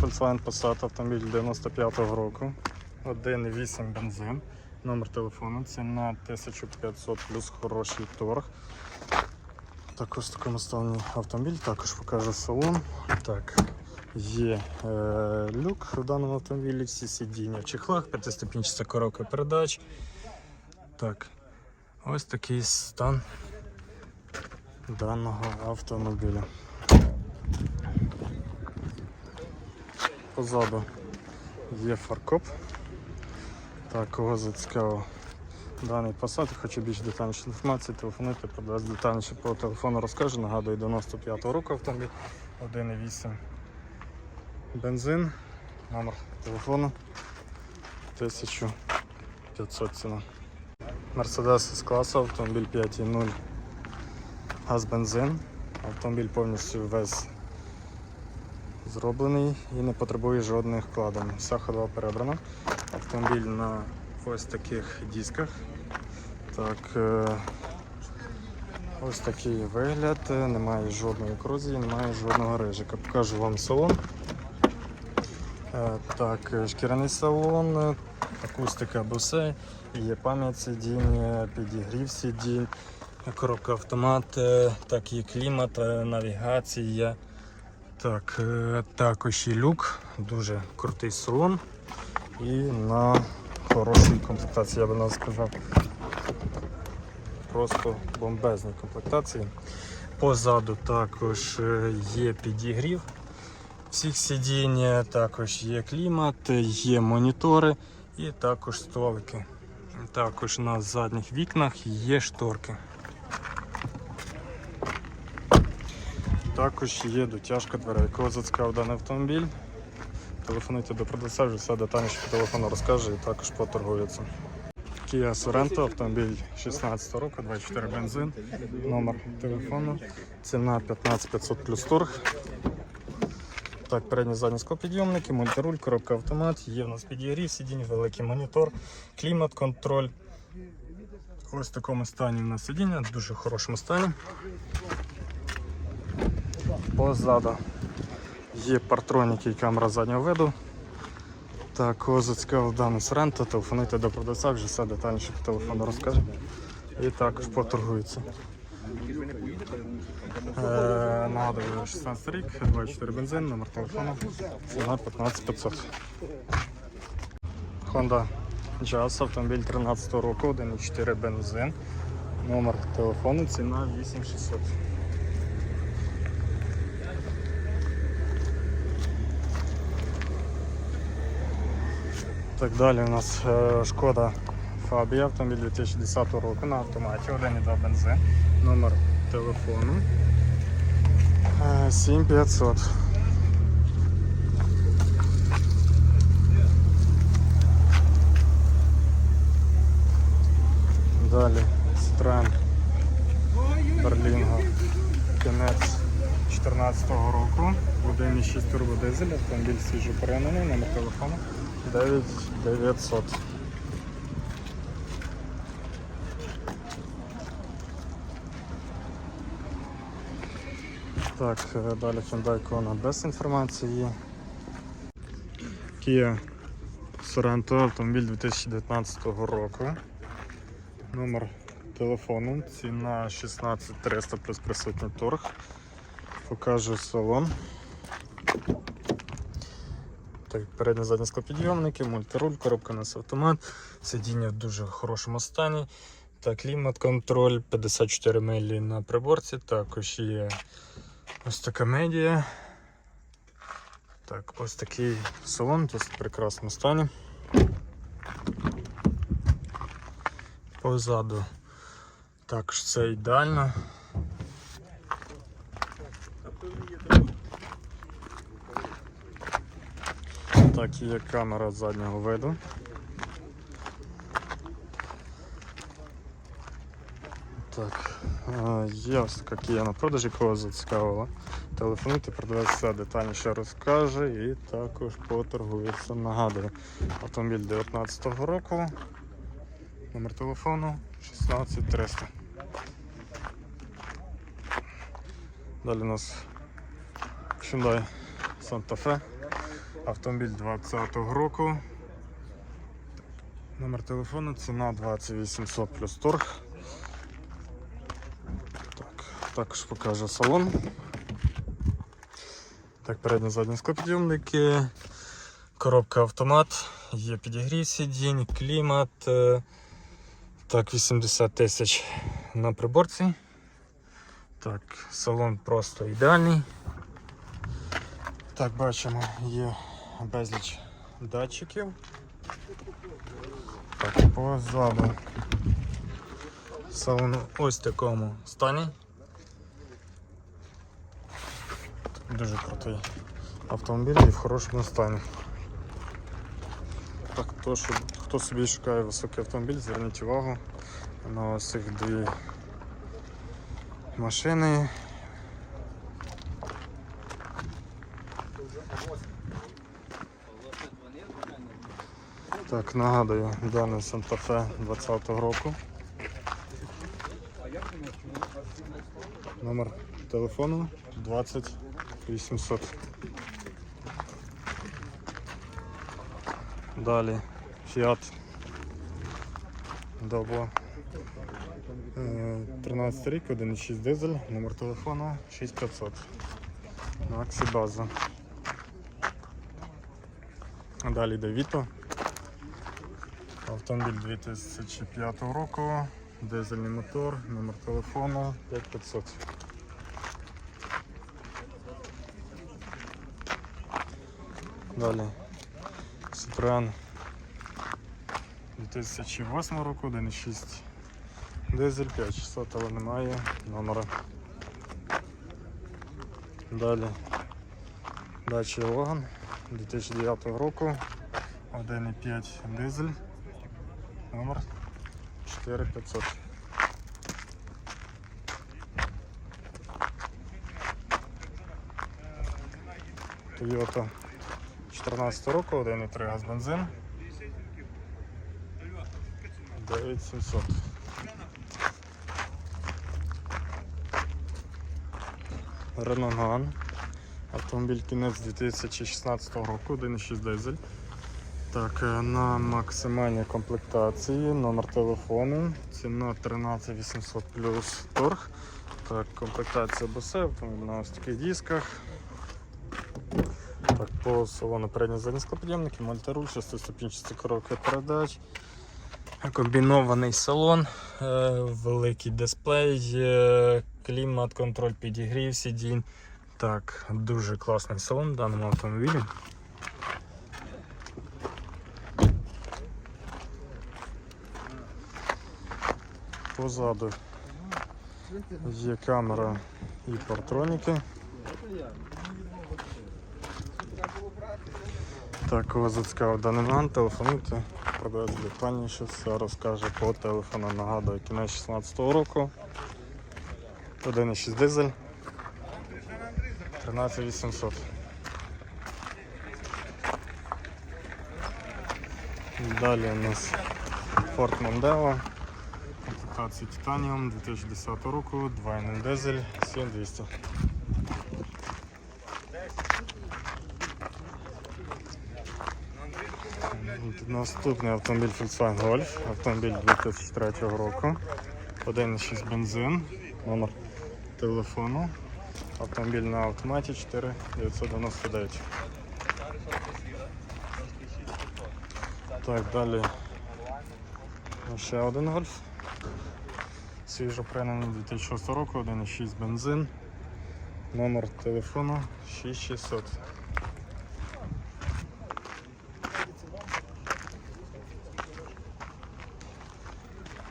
Volkswagen Passat автомобіль 95-го року. 1,8 бензин. Номер телефону. Ціна 1500 плюс хороший торг. Також в такому стані автомобіль, також покажу салон. Так, є е, люк в даному автомобілі, всі сидіння в чехлах, п'ятиступінчата коробка передач. Так, ось такий стан даного автомобіля. Позаду є фаркоп. Так, кого зацікавив даний Passat, хочу більш детальніше інформації, телефонуйте, продасть детальніше по телефону розкажу. Нагадую, 95-го року автомобіль 1,8 бензин, номер телефону 1500 ціна. Mercedes з класу, автомобіль 5.0 газ бензин. Автомобіль повністю весь зроблений і не потребує жодних вкладень. Вся ходова перебрана. Автомобіль на ось таких дисках. Так, е, ось такий вигляд, немає жодної корозії, немає жодного рижика. Покажу вам салон. Е, Так, шкіряний салон, акустика бусе, є пам'ять сидінь, підігрів сидінь, коробка автомат, е, так є клімат, навігація. Так, е, також і люк, дуже крутий салон і на хорошій комплектації, я би навіть сказав. Просто бомбезні комплектації. Позаду також е, є підігрів всіх сидінь, також є клімат, є монітори і також столики. Також на задніх вікнах є шторки. Також є дотяжка дверей. Кого зацікавив даний автомобіль, телефонуйте до продавця, вже все детальніше по телефону розкаже і також поторгується. Kia Sorento, автомобіль 16 року, 24 бензин, номер телефону, ціна 15500 плюс торг. Так, передні задні склопідйомники, мультируль, коробка автомат, є в нас підігрів, сидінь, великий монітор, клімат, контроль. Ось в такому стані в нас сидіння, в дуже хорошому стані. Позаду є партроніки і камера заднього виду. Так, кого зацікавив даний Соренто, телефонуйте до продавця, вже все детальніше по телефону розкаже. І також поторгується. Е, нагадую, 16 рік, 24 бензин, номер телефону, ціна 15500. Honda Jazz, автомобіль 13 року, 1,4 бензин, номер телефону, ціна 8600. Так далі. У нас е, шкода Фабія, автомобіль 2010 року на автоматі, 1,2 бензин, номер телефону. Е, 7500. Далі. Citroen Berlingo кінець 2014 року, 1,6 турбодизель, автомобіль свіжо перегананий, номер телефону 9900. Так, е, далі Hyundai Kona без інформації. Kia Sorento, автомобіль 2019 року. Номер телефону, ціна 16300 плюс присутній торг. Покажу салон. Так, передні задні склопідйомники, мультируль, коробка нас автомат, сидіння в дуже хорошому стані. Так, клімат контроль 54 милі на приборці, також є ось така медіа. Так, ось такий салон, досить в прекрасному стані. Позаду також все ідеально. Так, є камера заднього виду. Так, є ось така на продажі, кого зацікавила. Телефонуйте, продавець все детальніше розкаже і також поторгується. Нагадую, автомобіль 19-го року, номер телефону 16300. Далі у нас Hyundai Santa Fe Автомобіль 20-го року. Номер телефону, ціна 2800 плюс торг. Так, також покажу салон. Так, передні задні склопідйомники, коробка автомат, є підігрів сидінь, клімат. е, Так, 80 тисяч на приборці. Так, салон просто ідеальний. Так, бачимо, є безліч датчиків. Так, позаду салон ось в такому стані. Дуже крутий автомобіль і в хорошому стані. Так, то, що, хто собі шукає високий автомобіль, зверніть увагу на ось цих дві машини. Так, нагадую, даний Санта-Фе 20-го року. Номер телефону 20 800. Далі Fiat. Е, 13 рік, 1,6 дизель, номер телефону 6500. На аксі база. Далі йде. Автомобіль 2005 року, дизельний мотор, номер телефону 5500. Далі. Citroen. 2008 року, 1,6 дизель 5600, але немає номера. Далі. Dacia Logan 2009 року, 1,5 дизель, номер 4500. Toyota 14 року, 1,3 газ бензин. 9700. Renault Megane. Автомобіль кінець 2016 року, 1,6 дизель. Так, е, на максимальній комплектації, номер телефону, ціна 13800 плюс торг. Так, комплектація босе, автомобіль на ось таких дисках. Так, по салону передні задні склопідйомники, мультируль, шестиступінчасті коробки передач. Комбінований салон, е, великий дисплей, е, клімат, контроль підігрів сидінь. Так, дуже класний салон в даному автомобілі. Позаду є камера і партроніки. Так, кого зацікавив даний момент, телефонуйте, продавець детальніше, все розкаже по телефону. Нагадую, кінець 16 року. 1,6 дизель. 13800. Далі у нас Ford Mondeo. Комплектація Titanium 2010 року, 2.0 дизель, 7200. Наступний автомобіль Volkswagen Golf, автомобіль 2003 року, 1.6 бензин, номер телефону, автомобіль на автоматі 4999. Так, далі ще один гольф. Свіжо пригнаний 2006 року, 1.6 бензин, номер телефону 6600.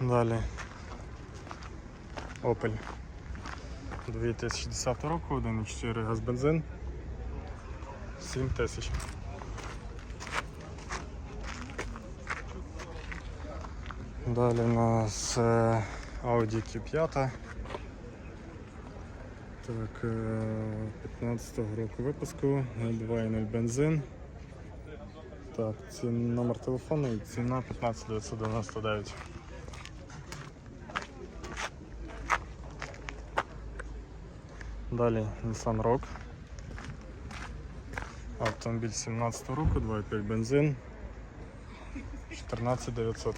Далі Opel 2010 року, 1,4 газ бензин, 7 тисяч. Далі у нас е, Audi Q5. Так, е, 15-го року випуску, 2.0 бензин. Так, це номер телефону і ціна 15999. Далі Nissan Rogue. Автомобіль 17 року, 2,5 бензин. 14 900.